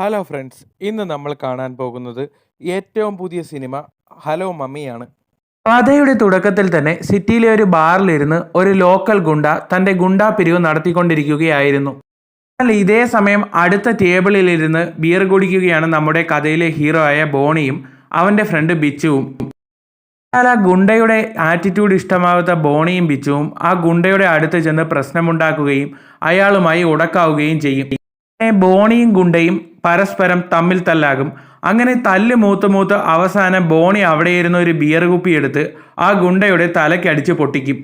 Hello friends ഇന്ന് നമ്മൾ കാണാൻ പോകുന്നത് ഏറ്റവും പുതിയ സിനിമ ഹലോ മമ്മിയാണ് കഥയുടെ തുടക്കത്തിൽ തന്നെ സിറ്റിയിലെ ഒരു ബാറിലിരുന്ന് ഒരു ലോക്കൽ ഗുണ്ട തന്റെ ഗുണ്ടാ പിരിവ് നടത്തിക്കൊണ്ടിരിക്കുകയായിരുന്നു. എന്നാൽ ഇതേ സമയം അടുത്ത ടേബിളിലിരുന്ന് ബിയർ കുടിക്കുകയാണ് നമ്മുടെ കഥയിലെ ഹീറോ ആയ ബോണിയും അവന്റെ ഫ്രണ്ട് ബിച്ചുവും. എന്നാൽ ആ ഗുണ്ടയുടെ ആറ്റിറ്റ്യൂഡ് ഇഷ്ടമാവാത്ത ബോണിയും ബിച്ചുവും ആ ഗുണ്ടയുടെ അടുത്ത് ചെന്ന് പ്രശ്നമുണ്ടാക്കുകയും അയാളുമായി ഉടക്കാവുകയും ചെയ്യും. ബോണിയും ഗുണ്ടയും പരസ്പരം തമ്മിൽ തല്ലാകും. അങ്ങനെ തല്ല് മൂത്ത് മൂത്ത് അവസാനം ബോണി അവിടെ ഇരുന്ന ഒരു ബിയർ കുപ്പി എടുത്ത് ആ ഗുണ്ടയുടെ തലക്കടിച്ച് പൊട്ടിക്കും.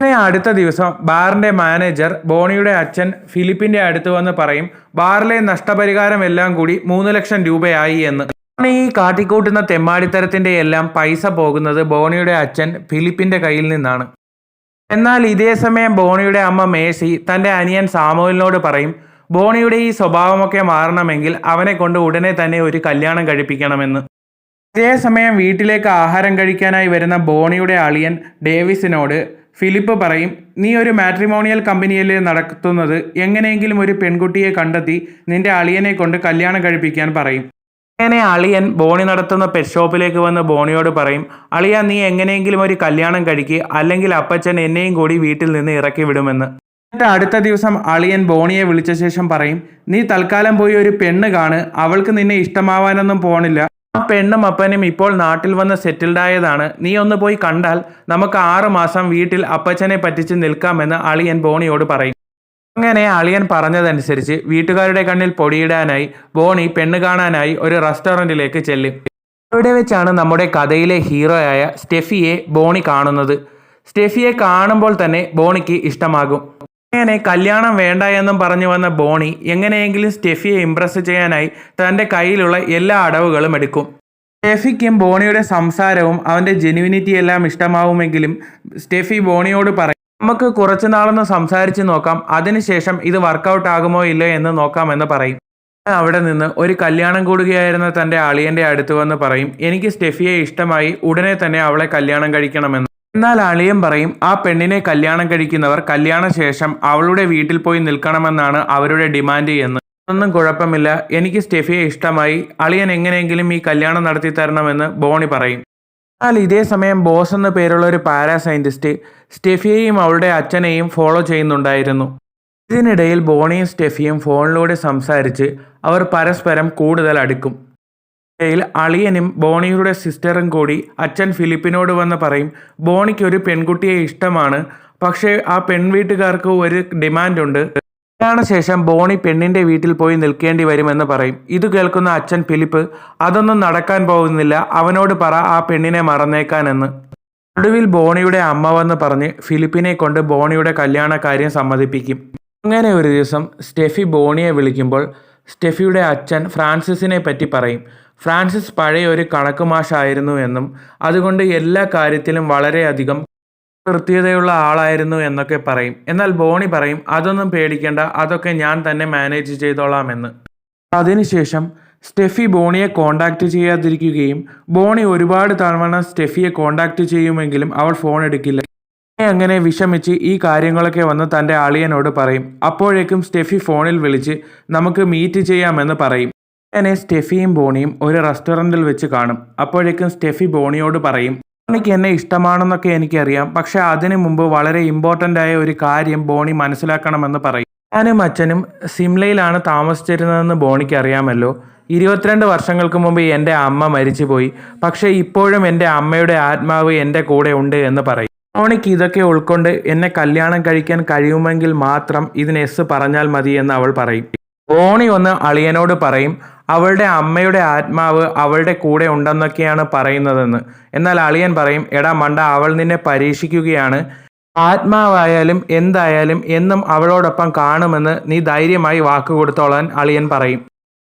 അങ്ങനെ അടുത്ത ദിവസം ബാറിന്റെ മാനേജർ ബോണിയുടെ അച്ഛൻ ഫിലിപ്പിന്റെ അടുത്ത് വന്ന് പറയും ബാറിലെ നഷ്ടപരിഹാരം എല്ലാം കൂടി മൂന്ന് ലക്ഷം രൂപയായി എന്ന്. ഈ കാട്ടിക്കൂട്ടുന്ന തെമ്മാടിത്തരത്തിന്റെ എല്ലാം പൈസ പോകുന്നത് ബോണിയുടെ അച്ഛൻ ഫിലിപ്പിന്റെ കയ്യിൽ നിന്നാണ്. എന്നാൽ ഇതേ സമയം ബോണിയുടെ അമ്മ മേസി തന്റെ അനിയൻ സാമുവലിനോട് പറയും ബോണിയുടെ ഈ സ്വഭാവമൊക്കെ മാറണമെങ്കിൽ അവനെ കൊണ്ട് ഉടനെ തന്നെ ഒരു കല്യാണം കഴിപ്പിക്കണമെന്ന്. അതേസമയം വീട്ടിലേക്ക് ആഹാരം കഴിക്കാനായി വരുന്ന ബോണിയുടെ അളിയൻ ഡേവിസിനോട് ഫിലിപ്പ് പറയും നീ ഒരു മാട്രിമോണിയൽ കമ്പനിയിൽ നടത്തുന്നത്? എങ്ങനെയെങ്കിലും ഒരു പെൺകുട്ടിയെ കണ്ടെത്തി നിന്റെ അളിയനെ കൊണ്ട് കല്യാണം കഴിപ്പിക്കാൻ പറയും. അങ്ങനെ അളിയൻ ബോണി നടത്തുന്ന പെറ്റ് ഷോപ്പിലേക്ക് വന്ന് ബോണിയോട് പറയും അളിയ നീ എങ്ങനെയെങ്കിലും ഒരു കല്യാണം കഴിക്കുക അല്ലെങ്കിൽ അപ്പച്ചൻ എന്നെയും കൂടി വീട്ടിൽ നിന്ന് ഇറക്കി വിടുമെന്ന്. എന്നിട്ട് അടുത്ത ദിവസം അളിയൻ ബോണിയെ വിളിച്ച ശേഷം പറയും നീ തൽക്കാലം പോയി ഒരു പെണ്ണ് കാണ് അവൾക്ക് നിന്നെ ഇഷ്ടമാവാനൊന്നും പോണില്ല. ആ പെണ്ണും അപ്പനും ഇപ്പോൾ നാട്ടിൽ വന്ന് സെറ്റിൽഡ് ആയതാണ്. നീ ഒന്ന് പോയി കണ്ടാൽ നമുക്ക് ആറ് മാസം വീട്ടിൽ അപ്പച്ചനെ പറ്റിച്ച് നിൽക്കാമെന്ന് അളിയൻ ബോണിയോട് പറയും. അങ്ങനെ അളിയൻ പറഞ്ഞതനുസരിച്ച് വീട്ടുകാരുടെ കണ്ണിൽ പൊടിയിടാനായി ബോണി പെണ്ണ് കാണാനായി ഒരു റെസ്റ്റോറന്റിലേക്ക് ചെല്ലും. അവിടെ വെച്ചാണ് നമ്മുടെ കഥയിലെ ഹീറോയായ സ്റ്റെഫിയെ ബോണി കാണുന്നത്. സ്റ്റെഫിയെ കാണുമ്പോൾ തന്നെ ബോണിക്ക് ഇഷ്ടമാകും. അങ്ങനെ കല്യാണം വേണ്ട എന്നും പറഞ്ഞു വന്ന ബോണി എങ്ങനെയെങ്കിലും സ്റ്റെഫിയെ ഇംപ്രസ് ചെയ്യാനായി തന്റെ കയ്യിലുള്ള എല്ലാ അടവുകളും എടുക്കും. സ്റ്റെഫിക്കും ബോണിയുടെ സംസാരവും അവന്റെ ജെനുവിനിറ്റി എല്ലാം ഇഷ്ടമാവുമെങ്കിലും സ്റ്റെഫി ബോണിയോട് പറയും നമുക്ക് കുറച്ചു നാളൊന്ന് സംസാരിച്ച് നോക്കാം. അതിനുശേഷം ഇത് വർക്കൗട്ട് ആകുമോ ഇല്ലയോ എന്ന് നോക്കാമെന്ന് പറയും. അവിടെ നിന്ന് ഒരു കല്യാണം കൂടുകയായിരുന്ന തന്റെ അളിയന്റെ അടുത്ത് വന്ന് പറയും എനിക്ക് സ്റ്റെഫിയെ ഇഷ്ടമായി. ഉടനെ തന്നെ അവളെ കല്യാണം കഴിക്കണമെന്ന്. എന്നാൽ അളിയൻ പറയും ആ പെണ്ണിനെ കല്യാണം കഴിക്കുന്നവർ കല്യാണ ശേഷം അവളുടെ വീട്ടിൽ പോയി നിൽക്കണമെന്നാണ് അവരുടെ ഡിമാൻഡ് എന്ന്. ഒന്നും കുഴപ്പമില്ല. എനിക്ക് സ്റ്റെഫിയെ ഇഷ്ടമായി. അളിയൻ എങ്ങനെയെങ്കിലും ഈ കല്യാണം നടത്തി തരണമെന്ന് ബോണി പറയും. എന്നാൽ ഇതേ സമയം ബോസ് എന്ന പേരുള്ള ഒരു പാരാസയന്റിസ്റ്റ് സ്റ്റെഫിയെയും അവളുടെ അച്ഛനെയും ഫോളോ ചെയ്യുന്നുണ്ടായിരുന്നു. ഇതിനിടയിൽ ബോണിയും സ്റ്റെഫിയും ഫോണിലൂടെ സംസാരിച്ച് അവർ പരസ്പരം കൂടുതൽ അടുക്കും. ഇടയിൽ അളിയനും ബോണിയുടെ സിസ്റ്ററും കൂടി അച്ഛൻ ഫിലിപ്പിനോട് വന്ന് പറയും ബോണിക്ക് ഒരു പെൺകുട്ടിയെ ഇഷ്ടമാണ്. പക്ഷേ ആ പെൺവീട്ടുകാർക്ക് ഒരു ഡിമാൻഡുണ്ട്. ശേഷം ബോണി പെണ്ണിന്റെ വീട്ടിൽ പോയി നിൽക്കേണ്ടി വരുമെന്ന് പറയും. ഇത് കേൾക്കുന്ന അച്ഛൻ ഫിലിപ്പ് അതൊന്നും നടക്കാൻ പോകുന്നില്ല. അവനോട് പറ ആ പെണ്ണിനെ മറന്നേക്കാനെന്ന്. ഒടുവിൽ ബോണിയുടെ അമ്മ വന്ന് പറഞ്ഞ് ഫിലിപ്പിനെ കൊണ്ട് ബോണിയുടെ കല്യാണ കാര്യം സമ്മതിപ്പിക്കും. അങ്ങനെ ഒരു ദിവസം സ്റ്റെഫി ബോണിയെ വിളിക്കുമ്പോൾ സ്റ്റെഫിയുടെ അച്ഛൻ ഫ്രാൻസിസിനെ പറ്റി പറയും. ഫ്രാൻസിസ് പഴയ ഒരു കണക്ക് മാഷായിരുന്നു എന്നും അതുകൊണ്ട് എല്ലാ കാര്യത്തിലും വളരെയധികം കൃത്യതയുള്ള ആളായിരുന്നു എന്നൊക്കെ പറയും. എന്നാൽ ബോണി പറയും അതൊന്നും പേടിക്കേണ്ട അതൊക്കെ ഞാൻ തന്നെ മാനേജ് ചെയ്തോളാമെന്ന്. അതിനുശേഷം സ്റ്റെഫി ബോണിയെ കോണ്ടാക്ട് ചെയ്യാതിരിക്കുകയും ബോണി ഒരുപാട് തവണ സ്റ്റെഫിയെ കോണ്ടാക്ട് ചെയ്യുമെങ്കിലും അവൾ ഫോൺ എടുക്കില്ല. അങ്ങനെ വിഷമിച്ച് ഈ കാര്യങ്ങളൊക്കെ വന്ന് തന്റെ അളിയനോട് പറയും. അപ്പോഴേക്കും സ്റ്റെഫി ഫോണിൽ വിളിച്ച് നമുക്ക് മീറ്റ് ചെയ്യാമെന്ന് പറയും. അങ്ങനെ സ്റ്റെഫിയും ബോണിയും ഒരു റെസ്റ്റോറന്റിൽ വെച്ച് കാണും. അപ്പോഴേക്കും സ്റ്റെഫി ബോണിയോട് പറയും ബോണിക്ക് എന്നെ ഇഷ്ടമാണെന്നൊക്കെ എനിക്കറിയാം. പക്ഷെ അതിനു മുമ്പ് വളരെ ഇമ്പോർട്ടന്റ് ആയ ഒരു കാര്യം ബോണി മനസ്സിലാക്കണമെന്ന് പറയും. ഞാനും അച്ഛനും സിംലയിലാണ് താമസിച്ചിരുന്നതെന്ന് ബോണിക്ക് അറിയാമല്ലോ. ഇരുപത്തിരണ്ട് വർഷങ്ങൾക്ക് മുമ്പ് എന്റെ അമ്മ മരിച്ചുപോയി. പക്ഷേ ഇപ്പോഴും എന്റെ അമ്മയുടെ ആത്മാവ് എന്റെ കൂടെ ഉണ്ട് എന്ന് പറയും. ബോണിക്ക് ഇതൊക്കെ ഉൾക്കൊണ്ട് എന്നെ കല്യാണം കഴിക്കാൻ കഴിയുമെങ്കിൽ മാത്രം ഇതിന് എസ് പറഞ്ഞാൽ മതി എന്ന് അവൾ പറയും. ബോണി ഒന്ന് അളിയനോട് പറയും അവളുടെ അമ്മയുടെ ആത്മാവ് അവളുടെ കൂടെ ഉണ്ടെന്നൊക്കെയാണ് പറയുന്നതെന്ന്. എന്നാൽ അളിയൻ പറയും എടാ മണ്ട അവൾ നിന്നെ പരീക്ഷിക്കുകയാണ്. ആത്മാവായാലും എന്തായാലും എന്നും അവളോടൊപ്പം കാണുമെന്ന് നീ ധൈര്യമായി വാക്ക് കൊടുത്തോളാൻ അളിയൻ പറയും.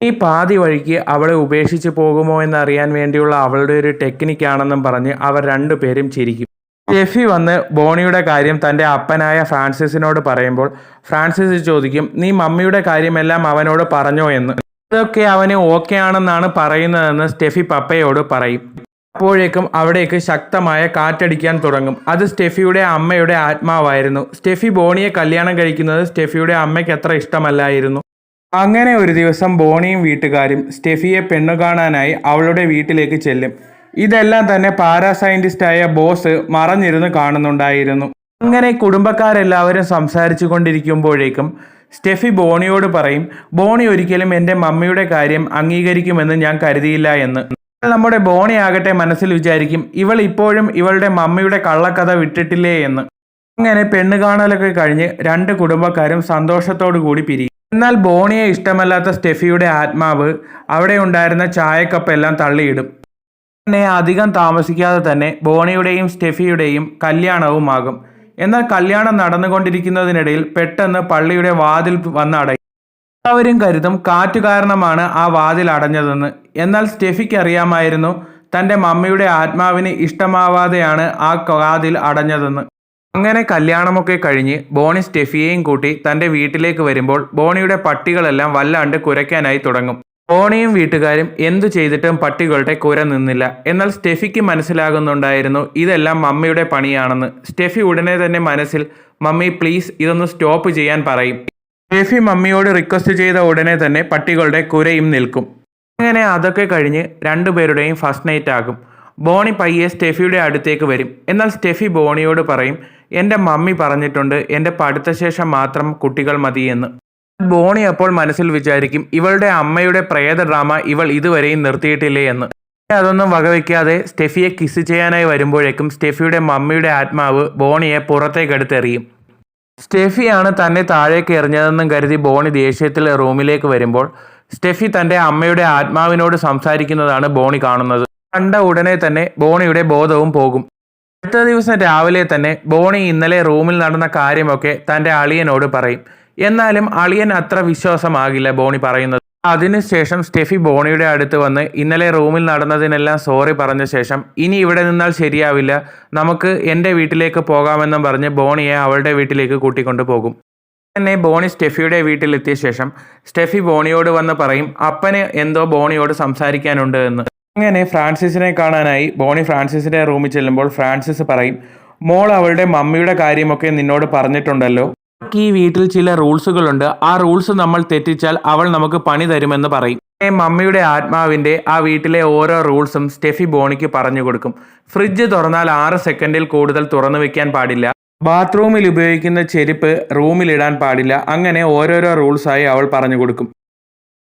ഈ പാതി വഴിക്ക് അവളെ ഉപേക്ഷിച്ച് പോകുമോ എന്നറിയാൻ വേണ്ടിയുള്ള അവളുടെ ഒരു ടെക്നിക്കാണെന്നും പറഞ്ഞ് അവർ രണ്ടുപേരും ചിരിക്കും. ജെഫി വന്ന് ബോണിയുടെ കാര്യം തന്റെ അപ്പനായ ഫ്രാൻസിസിനോട് പറയുമ്പോൾ ഫ്രാൻസിസ് ചോദിക്കും നീ മമ്മിയുടെ കാര്യമെല്ലാം അവനോട് പറഞ്ഞോ എന്ന്? ഇതൊക്കെ അവന് ഓക്കെ ആണെന്നാണ് പറയുന്നതെന്ന് സ്റ്റെഫി പപ്പയോട് പറയും. അപ്പോഴേക്കും അവിടേക്ക് ശക്തമായ കാറ്റടിക്കാൻ തുടങ്ങും. അത് സ്റ്റെഫിയുടെ അമ്മയുടെ ആത്മാവായിരുന്നു. സ്റ്റെഫി ബോണിയെ കല്യാണം കഴിക്കുന്നത് സ്റ്റെഫിയുടെ അമ്മയ്ക്ക് അത്ര ഇഷ്ടമല്ലായിരുന്നു. അങ്ങനെ ഒരു ദിവസം ബോണിയും വീട്ടുകാരും സ്റ്റെഫിയെ പെണ്ണു കാണാനായി അവളുടെ വീട്ടിലേക്ക് ചെല്ലും. ഇതെല്ലാം തന്നെ പാരാസയന്റിസ്റ്റായ ബോസ് മറഞ്ഞിരുന്ന് കാണുന്നുണ്ടായിരുന്നു. അങ്ങനെ കുടുംബക്കാരെല്ലാവരും സംസാരിച്ചു കൊണ്ടിരിക്കുമ്പോഴേക്കും സ്റ്റെഫി ബോണിയോട് പറയും ബോണി ഒരിക്കലും എന്റെ മമ്മിയുടെ കാര്യം അംഗീകരിക്കുമെന്ന് ഞാൻ കരുതിയില്ല എന്ന്. നമ്മുടെ ബോണി ആകട്ടെ മനസ്സിൽ വിചാരിക്കും ഇവൾ ഇപ്പോഴും ഇവളുടെ മമ്മിയുടെ കള്ളക്കഥ വിട്ടിട്ടില്ലേ എന്ന്. അങ്ങനെ പെണ്ണ് കാണലൊക്കെ കഴിഞ്ഞ് രണ്ട് കുടുംബക്കാരും സന്തോഷത്തോടു കൂടി പിരിയും. എന്നാൽ ബോണിയെ ഇഷ്ടമല്ലാത്ത സ്റ്റെഫിയുടെ ആത്മാവ് അവിടെ ഉണ്ടായിരുന്ന ചായക്കപ്പെല്ലാം തള്ളിയിടും. പിന്നെ അധികം താമസിക്കാതെ തന്നെ ബോണിയുടെയും സ്റ്റെഫിയുടെയും കല്യാണവുമാകും. എന്നാൽ കല്യാണം നടന്നുകൊണ്ടിരിക്കുന്നതിനിടയിൽ പെട്ടെന്ന് പള്ളിയുടെ വാതിൽ വന്നടയും എല്ലാവരും കരുതും കാറ്റു കാരണമാണ് ആ വാതിൽ അടഞ്ഞതെന്ന്. എന്നാൽ സ്റ്റെഫിക്ക് അറിയാമായിരുന്നു തന്റെ മമ്മിയുടെ ആത്മാവിന് ഇഷ്ടമാവാതെയാണ് ആ വാതിൽ അടഞ്ഞതെന്ന്. അങ്ങനെ കല്യാണമൊക്കെ കഴിഞ്ഞ് ബോണി സ്റ്റെഫിയെയും കൂട്ടി തന്റെ വീട്ടിലേക്ക് വരുമ്പോൾ ബോണിയുടെ പട്ടികളെല്ലാം വല്ലാണ്ട് കുരയ്ക്കാനായി തുടങ്ങും. ബോണിയും വീട്ടുകാരും എന്തു ചെയ്തിട്ടും പട്ടികളുടെ കുര നിന്നില്ല. എന്നാൽ സ്റ്റെഫിക്ക് മനസ്സിലാകുന്നുണ്ടായിരുന്നു ഇതെല്ലാം മമ്മിയുടെ പണിയാണെന്ന്. സ്റ്റെഫി ഉടനെ തന്നെ മനസ്സിൽ മമ്മി പ്ലീസ് ഇതൊന്ന് സ്റ്റോപ്പ് ചെയ്യാൻ പറയും. സ്റ്റെഫി മമ്മിയോട് റിക്വസ്റ്റ് ചെയ്ത ഉടനെ തന്നെ പട്ടികളുടെ കുരയും നിൽക്കും. അങ്ങനെ അതൊക്കെ കഴിഞ്ഞ് രണ്ടുപേരുടെയും ഫസ്റ്റ് നൈറ്റ് ആകും. ബോണി പയ്യെ സ്റ്റെഫിയുടെ അടുത്തേക്ക് വരും. എന്നാൽ സ്റ്റെഫി ബോണിയോട് പറയും എന്റെ മമ്മി പറഞ്ഞിട്ടുണ്ട് എന്റെ പഠിത്ത ശേഷം മാത്രം കുട്ടികൾ മതിയെന്ന്. ബോണി അപ്പോൾ മനസ്സിൽ വിചാരിക്കും ഇവളുടെ അമ്മയുടെ പ്രേത ഡ്രാമ ഇവൾ ഇതുവരെയും നിർത്തിയിട്ടില്ലേ എന്ന്. അതൊന്നും വകവയ്ക്കാതെ സ്റ്റെഫിയെ കിസ് ചെയ്യാനായി വരുമ്പോഴേക്കും സ്റ്റെഫിയുടെ മമ്മിയുടെ ആത്മാവ് ബോണിയെ പുറത്തേക്കെടുത്തെറിയും. സ്റ്റെഫിയാണ് തന്നെ താഴേക്ക് എറിഞ്ഞതെന്നും കരുതി ബോണി ദേഷ്യത്തിൽ റൂമിലേക്ക് വരുമ്പോൾ സ്റ്റെഫി തന്റെ അമ്മയുടെ ആത്മാവിനോട് സംസാരിക്കുന്നതാണ് ബോണി കാണുന്നത്. കണ്ട ഉടനെ തന്നെ ബോണിയുടെ ബോധവും പോകും. അടുത്ത ദിവസം രാവിലെ തന്നെ ബോണി ഇന്നലെ റൂമിൽ നടന്ന കാര്യമൊക്കെ തന്റെ അളിയനോട് പറയും. എന്നാലും അളിയൻ അത്ര വിശ്വാസമാകില്ല ബോണി പറയുന്നത്. അതിനുശേഷം സ്റ്റെഫി ബോണിയുടെ അടുത്ത് വന്ന് ഇന്നലെ റൂമിൽ നടന്നതിനെല്ലാം സോറി പറഞ്ഞ ശേഷം ഇനി ഇവിടെ നിന്നാൽ ശരിയാവില്ല. നമുക്ക് എന്റെ വീട്ടിലേക്ക് പോകാമെന്നും പറഞ്ഞ് ബോണിയെ അവളുടെ വീട്ടിലേക്ക് കൂട്ടിക്കൊണ്ടു പോകും. തന്നെ ബോണി സ്റ്റെഫിയുടെ വീട്ടിലെത്തിയ ശേഷം സ്റ്റെഫി ബോണിയോട് വന്ന് പറയും അപ്പന് എന്തോ ബോണിയോട് സംസാരിക്കാനുണ്ട് എന്ന്. അങ്ങനെ ഫ്രാൻസിസിനെ കാണാനായി ബോണി ഫ്രാൻസിസിന്റെ റൂമിൽ ചെല്ലുമ്പോൾ ഫ്രാൻസിസ് പറയും മോൾ അവളുടെ മമ്മിയുടെ കാര്യമൊക്കെ നിന്നോട് പറഞ്ഞിട്ടുണ്ടല്ലോ. ഈ വീട്ടിൽ ചില റൂൾസുകളുണ്ട്. ആ റൂൾസ് നമ്മൾ തെറ്റിച്ചാൽ അവൾ നമുക്ക് പണി തരുമെന്ന് പറയും. മമ്മിയുടെ ആത്മാവിന്റെ ആ വീട്ടിലെ ഓരോ റൂൾസും സ്റ്റെഫി ബോണിക്ക് പറഞ്ഞു കൊടുക്കും. ഫ്രിഡ്ജ് തുറന്നാൽ ആറ് സെക്കൻഡിൽ കൂടുതൽ തുറന്നു വെക്കാൻ പാടില്ല. ബാത്റൂമിൽ ഉപയോഗിക്കുന്ന ചെരുപ്പ് റൂമിൽ ഇടാൻ പാടില്ല. അങ്ങനെ ഓരോരോ റൂൾസായി അവൾ പറഞ്ഞു കൊടുക്കും.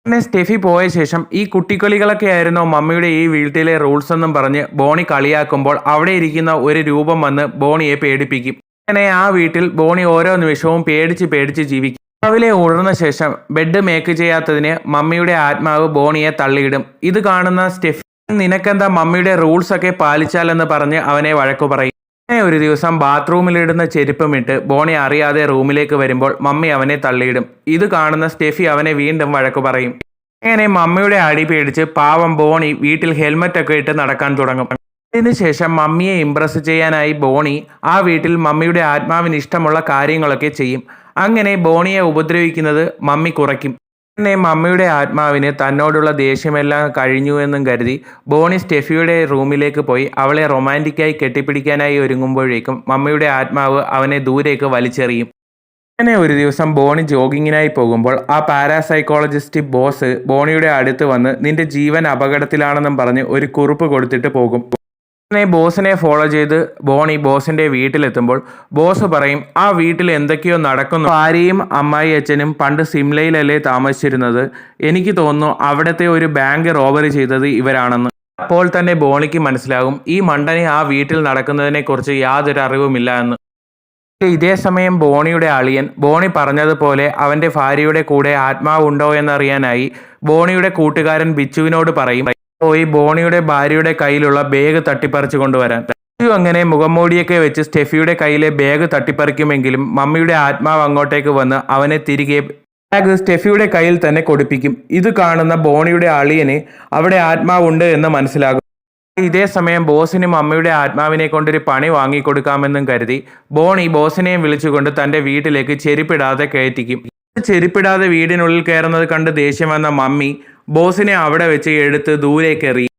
പിന്നെ സ്റ്റെഫി പോയ ശേഷം ഈ കുട്ടിക്കളികളൊക്കെ ആയിരുന്നു മമ്മിയുടെ ഈ വീട്ടിലെ റൂൾസ് എന്നും പറഞ്ഞ് ബോണി കളിയാക്കുമ്പോൾ അവിടെ ഇരിക്കുന്ന ഒരു രൂപം വന്ന് ബോണിയെ പേടിപ്പിക്കും. അങ്ങനെ ആ വീട്ടിൽ ബോണി ഓരോ നിമിഷവും പേടിച്ച് പേടിച്ച് ജീവിക്കും. രാവിലെ ഉണർന്ന ശേഷം ബെഡ് മേക്ക് ചെയ്യാത്തതിന് മമ്മിയുടെ ആത്മാവ് ബോണിയെ തള്ളിയിടും. ഇത് കാണുന്ന സ്റ്റെഫി നിനക്കെന്താ മമ്മിയുടെ റൂൾസ് ഒക്കെ പാലിച്ചാലെന്ന് പറഞ്ഞ് അവനെ വഴക്കു പറയും. അങ്ങനെ ഒരു ദിവസം ബാത്റൂമിലിടുന്ന ചെരുപ്പും ഇട്ട് ബോണി അറിയാതെ റൂമിലേക്ക് വരുമ്പോൾ മമ്മി അവനെ തള്ളിയിടും. ഇത് കാണുന്ന സ്റ്റെഫി അവനെ വീണ്ടും വഴക്കു പറയും. അങ്ങനെ മമ്മിയുടെ അടി പേടിച്ച് പാവം ബോണി വീട്ടിൽ ഹെൽമറ്റ് ഒക്കെ ഇട്ട് നടക്കാൻ തുടങ്ങും. ഇതിനുശേഷം മമ്മിയെ ഇംപ്രസ് ചെയ്യാനായി ബോണി ആ വീട്ടിൽ മമ്മിയുടെ ആത്മാവിന് ഇഷ്ടമുള്ള കാര്യങ്ങളൊക്കെ ചെയ്യും. അങ്ങനെ ബോണിയെ ഉപദ്രവിക്കുന്നത് മമ്മി കുറയ്ക്കും. പിന്നെ മമ്മിയുടെ ആത്മാവിന് തന്നോടുള്ള ദേഷ്യമെല്ലാം കഴിഞ്ഞു എന്നും കരുതി ബോണി സ്റ്റെഫിയുടെ റൂമിലേക്ക് പോയി അവളെ റൊമാന്റിക്കായി കെട്ടിപ്പിടിക്കാനായി ഒരുങ്ങുമ്പോഴേക്കും മമ്മിയുടെ ആത്മാവ് അവനെ ദൂരേക്ക് വലിച്ചെറിയും. അങ്ങനെ ഒരു ദിവസം ബോണി ജോഗിങ്ങിനായി പോകുമ്പോൾ ആ പാരാസൈക്കോളജിസ്റ്റ് ബോസ് ബോണിയുടെ അടുത്ത് വന്ന് നിന്റെ ജീവൻ അപകടത്തിലാണെന്നും പറഞ്ഞ് ഒരു കുറിപ്പ് കൊടുത്തിട്ട് പോകും. അങ്ങനെ ബോസിനെ ഫോളോ ചെയ്ത് ബോണി ബോസിന്റെ വീട്ടിലെത്തുമ്പോൾ ബോസ് പറയും ആ വീട്ടിൽ എന്തൊക്കെയോ നടക്കുന്നു. ഭാര്യയും അമ്മായി അച്ഛനും പണ്ട് സിംലയിലല്ലേ താമസിച്ചിരുന്നത്. എനിക്ക് തോന്നുന്നു അവിടുത്തെ ഒരു ബാങ്ക് റോബറി ചെയ്തത് ഇവരാണെന്ന്. അപ്പോൾ തന്നെ ബോണിക്ക് മനസ്സിലാകും ഈ മണ്ടനെ ആ വീട്ടിൽ നടക്കുന്നതിനെക്കുറിച്ച് യാതൊരു അറിവുമില്ല എന്ന്. ഇതേ സമയം ബോണിയുടെ അളിയൻ ബോണി പറഞ്ഞതുപോലെ അവന്റെ ഭാര്യയുടെ കൂടെ ആത്മാവുണ്ടോ എന്നറിയാനായി ബോണിയുടെ കൂട്ടുകാരൻ ബിച്ചുവിനോട് പറയും പോയി ബോണിയുടെ ഭാര്യയുടെ കയ്യിലുള്ള ബാഗ് തട്ടിപ്പറിച്ചു കൊണ്ടുവരാൻ. ബിച്ചു അങ്ങനെ മുഖംമൂടിയൊക്കെ വെച്ച് സ്റ്റെഫിയുടെ കയ്യിലെ ബാഗ് തട്ടിപ്പറിക്കുമെങ്കിലും മമ്മിയുടെ ആത്മാവ് അങ്ങോട്ടേക്ക് വന്ന് അവനെ തിരികെ ബാഗ് സ്റ്റെഫിയുടെ കയ്യിൽ തന്നെ കൊടുപ്പിക്കും. ഇത് കാണുന്ന ബോണിയുടെ അളിയന് അവിടെ ആത്മാവുണ്ട് എന്ന് മനസ്സിലാകും. ഇതേ സമയം ബോസിനും അമ്മയുടെ ആത്മാവിനെ കൊണ്ടൊരു പണി വാങ്ങിക്കൊടുക്കാമെന്നും കരുതി ബോണി ബോസിനെയും വിളിച്ചുകൊണ്ട് തന്റെ വീട്ടിലേക്ക് ചെരുപ്പിടാതെ കയറ്റിക്കും. ചെരുപ്പിടാതെ വീടിനുള്ളിൽ കയറുന്നത് കണ്ട് ദേഷ്യം വന്ന മമ്മി ബോസിനെ അവിടെ വെച്ച് എടുത്ത് ദൂരേക്ക് എറിയും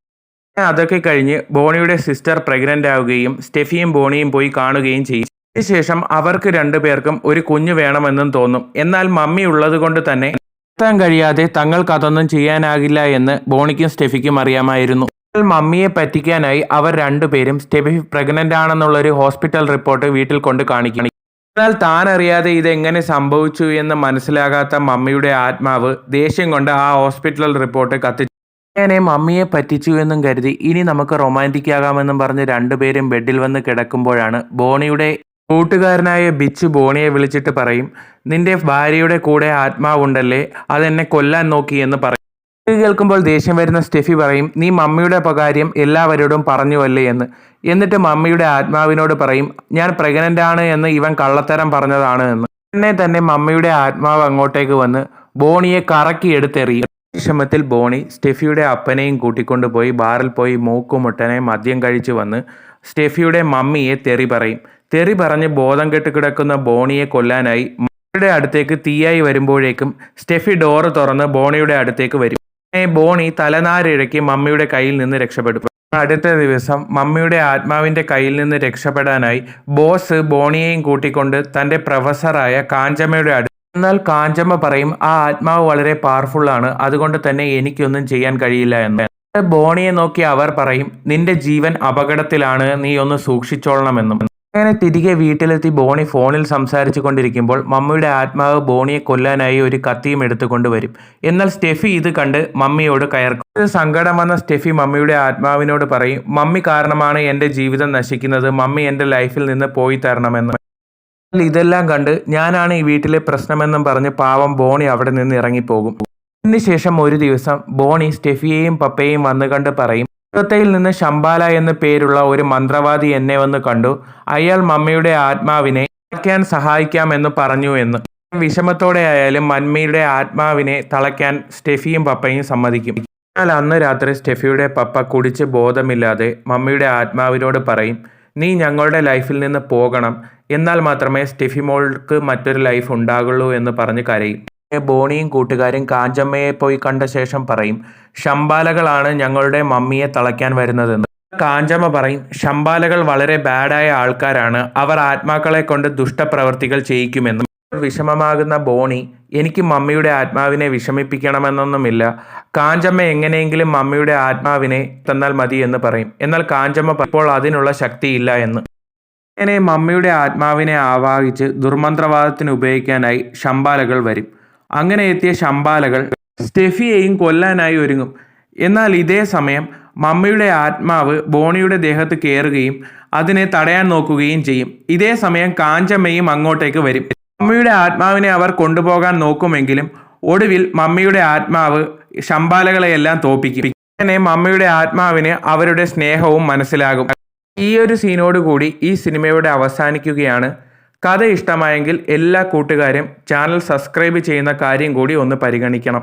അതൊക്കെ കഴിഞ്ഞ് ബോണിയുടെ സിസ്റ്റർ പ്രഗ്നന്റ് ആവുകയും സ്റ്റെഫിയും ബോണിയും പോയി കാണുകയും ചെയ്യും. അതിനുശേഷം അവർക്ക് രണ്ടുപേർക്കും ഒരു കുഞ്ഞു വേണമെന്നും തോന്നും. എന്നാൽ മമ്മി ഉള്ളത് കൊണ്ട് തന്നെ എത്താൻ കഴിയാതെ തങ്ങൾക്ക് അതൊന്നും ചെയ്യാനാകില്ല എന്ന് ബോണിക്കും സ്റ്റെഫിക്കും അറിയാമായിരുന്നു. മമ്മിയെ പറ്റിക്കാനായി അവർ രണ്ടുപേരും സ്റ്റെഫി പ്രഗ്നന്റ് ആണെന്നുള്ളൊരു ഹോസ്പിറ്റൽ റിപ്പോർട്ട് വീട്ടിൽ കൊണ്ട് കാണിക്കണം എന്നാൽ താൻ അറിയാതെ ഇതെങ്ങനെ സംഭവിച്ചു എന്ന് മനസ്സിലാകാത്ത മമ്മിയുടെ ആത്മാവ് ദേഷ്യം കൊണ്ട് ആ ഹോസ്പിറ്റൽ റിപ്പോർട്ട് കത്തിച്ചു. അങ്ങനെ മമ്മിയെ പറ്റിച്ചു എന്നും കരുതി ഇനി നമുക്ക് റൊമാന്റിക് ആകാമെന്നും പറഞ്ഞ് രണ്ടുപേരും ബെഡിൽ വന്ന് കിടക്കുമ്പോഴാണ് ബോണിയുടെ കൂട്ടുകാരനായ ബിച്ചു ബോണിയെ വിളിച്ചിട്ട് പറയും നിന്റെ ഭാര്യയുടെ കൂടെ ആത്മാവുണ്ടല്ലേ അതെന്നെ കൊല്ലാൻ നോക്കി എന്ന് പറയും. കേൾക്കുമ്പോൾ ദേഷ്യം വരുന്ന സ്റ്റെഫി പറയും നീ മമ്മിയുടെ അപകാര്യം എല്ലാവരോടും പറഞ്ഞുവല്ലേ എന്ന്. എന്നിട്ട് മമ്മിയുടെ ആത്മാവിനോട് പറയും ഞാൻ പ്രഗ്നന്റ് ആണ് എന്ന് ഇവൻ കള്ളത്തരം പറഞ്ഞതാണ് എന്ന്. എന്നെ തന്നെ മമ്മിയുടെ ആത്മാവ് അങ്ങോട്ടേക്ക് വന്ന് ബോണിയെ കറക്കി എടുത്തെറിയും. വിഷമത്തിൽ ബോണി സ്റ്റെഫിയുടെ അപ്പനെയും കൂട്ടിക്കൊണ്ടുപോയി ബാറിൽ പോയി മൂക്കുമുട്ടനെ മദ്യം കഴിച്ചു വന്ന് സ്റ്റെഫിയുടെ മമ്മിയെ തെറി പറയും. തെറി പറഞ്ഞ് ബോധം കെട്ട് കിടക്കുന്ന ബോണിയെ കൊല്ലാനായി മമ്മിയുടെ അടുത്തേക്ക് തീയായി വരുമ്പോഴേക്കും സ്റ്റെഫി ഡോറ് തുറന്ന് ബോണിയുടെ അടുത്തേക്ക് വരും. ബോണി തലനാരിഴക്കി മമ്മിയുടെ കയ്യിൽ നിന്ന് രക്ഷപ്പെടും അടുത്ത ദിവസം മമ്മിയുടെ ആത്മാവിന്റെ കയ്യിൽ നിന്ന് രക്ഷപ്പെടാനായി ബോസ് ബോണിയെയും കൂട്ടിക്കൊണ്ട് തന്റെ പ്രൊഫസറായ കാഞ്ചമ്മയുടെ അടുത്ത് എന്നാൽ കാഞ്ചമ്മ പറയും ആ ആത്മാവ് വളരെ പവർഫുൾ ആണ്. അതുകൊണ്ട് തന്നെ എനിക്കൊന്നും ചെയ്യാൻ കഴിയില്ല എന്ന്. ബോണിയെ നോക്കി അവർ പറയും നിന്റെ ജീവൻ അപകടത്തിലാണ്. നീ ഒന്ന് സൂക്ഷിച്ചോളണമെന്നും. അങ്ങനെ തിരികെ വീട്ടിലെത്തി ബോണി ഫോണിൽ സംസാരിച്ചു കൊണ്ടിരിക്കുമ്പോൾ മമ്മിയുടെ ആത്മാവ് ബോണിയെ കൊല്ലാനായി ഒരു കത്തിയും എടുത്തുകൊണ്ട് വരും. എന്നാൽ സ്റ്റെഫി ഇത് കണ്ട് മമ്മിയോട് കയർക്കും. സങ്കടം വന്ന സ്റ്റെഫി മമ്മിയുടെ ആത്മാവിനോട് പറയും മമ്മി കാരണമാണ് എന്റെ ജീവിതം നശിക്കുന്നത്. മമ്മി എന്റെ ലൈഫിൽ നിന്ന് പോയി തരണമെന്ന്. ഇതെല്ലാം കണ്ട് ഞാനാണ് ഈ വീട്ടിലെ പ്രശ്നമെന്നും പറഞ്ഞ് പാവം ബോണി അവിടെ നിന്ന് ഇറങ്ങിപ്പോകും. അതിനുശേഷം ഒരു ദിവസം ബോണി സ്റ്റെഫിയെയും പപ്പയെയും വന്നു കണ്ട് പറയും കൊൽക്കത്തയിൽ നിന്ന് ശംബാല എന്ന് പേരുള്ള ഒരു മന്ത്രവാദി എന്നെ വന്ന് കണ്ടു. അയാൾ മമ്മയുടെ ആത്മാവിനെ തളയ്ക്കാൻ സഹായിക്കാമെന്ന് പറഞ്ഞു എന്ന്. വിഷമത്തോടെ ആയാലും മമ്മിയുടെ ആത്മാവിനെ തളയ്ക്കാൻ സ്റ്റെഫിയും പപ്പയും സമ്മതിക്കും. എന്നാൽ അന്ന് രാത്രി സ്റ്റെഫിയുടെ പപ്പ കുടിച്ച് ബോധമില്ലാതെ മമ്മിയുടെ ആത്മാവിനോട് പറയും നീ ഞങ്ങളുടെ ലൈഫിൽ നിന്ന് പോകണം. എന്നാൽ മാത്രമേ സ്റ്റെഫി മോൾക്ക് മറ്റൊരു ലൈഫ് ഉണ്ടാകുള്ളൂ എന്ന് പറഞ്ഞ് കരയും. ബോണിയും കൂട്ടുകാരും കാഞ്ചമ്മയെ പോയി കണ്ട ശേഷം പറയും ശമ്പാലകളാണ് ഞങ്ങളുടെ മമ്മിയെ തളയ്ക്കാൻ വരുന്നതെന്ന്. കാഞ്ചമ്മ പറയും ശമ്പാലകൾ വളരെ ബാഡായ ആൾക്കാരാണ്. അവർ ആത്മാക്കളെ കൊണ്ട് ദുഷ്ടപ്രവർത്തികൾ ചെയ്യിക്കുമെന്നും. വിഷമമാകുന്ന ബോണി എനിക്ക് മമ്മിയുടെ ആത്മാവിനെ വിഷമിപ്പിക്കണമെന്നൊന്നുമില്ല. കാഞ്ചമ്മ എങ്ങനെയെങ്കിലും മമ്മിയുടെ ആത്മാവിനെ തന്നാൽ മതി എന്ന് പറയും. എന്നാൽ കാഞ്ചമ്മ ഇപ്പോൾ അതിനുള്ള ശക്തിയില്ല എന്ന്. അങ്ങനെ മമ്മിയുടെ ആത്മാവിനെ ആവാഹിച്ച് ദുർമന്ത്രവാദത്തിന് ഉപയോഗിക്കാനായി ശമ്പാലകൾ വരും. അങ്ങനെ എത്തിയ ശമ്പാലകൾ സ്റ്റെഫിയെയും കൊല്ലാനായി ഒരുങ്ങും. എന്നാൽ ഇതേ സമയം മമ്മിയുടെ ആത്മാവ് ബോണിയുടെ ദേഹത്ത് കയറുകയും അതിനെ തടയാൻ നോക്കുകയും ചെയ്യും. ഇതേ സമയം കാഞ്ചമ്മയും അങ്ങോട്ടേക്ക് വരും. മമ്മിയുടെ ആത്മാവിനെ അവർ കൊണ്ടുപോകാൻ നോക്കുമെങ്കിലും ഒടുവിൽ മമ്മിയുടെ ആത്മാവ് ശമ്പാലകളെയെല്ലാം തോപ്പിക്കും. അങ്ങനെ മമ്മിയുടെ ആത്മാവിന് അവരുടെ സ്നേഹവും മനസ്സിലാകും. ഈ ഒരു സീനോട് കൂടി ഈ സിനിമയുടെ അവസാനിക്കുകയാണ്. കഥ ഇഷ്ടമായെങ്കിൽ എല്ലാ കൂട്ടുകാരും ചാനൽ സബ്സ്ക്രൈബ് ചെയ്യുന്ന കാര്യം കൂടി ഒന്ന് പരിഗണിക്കണം.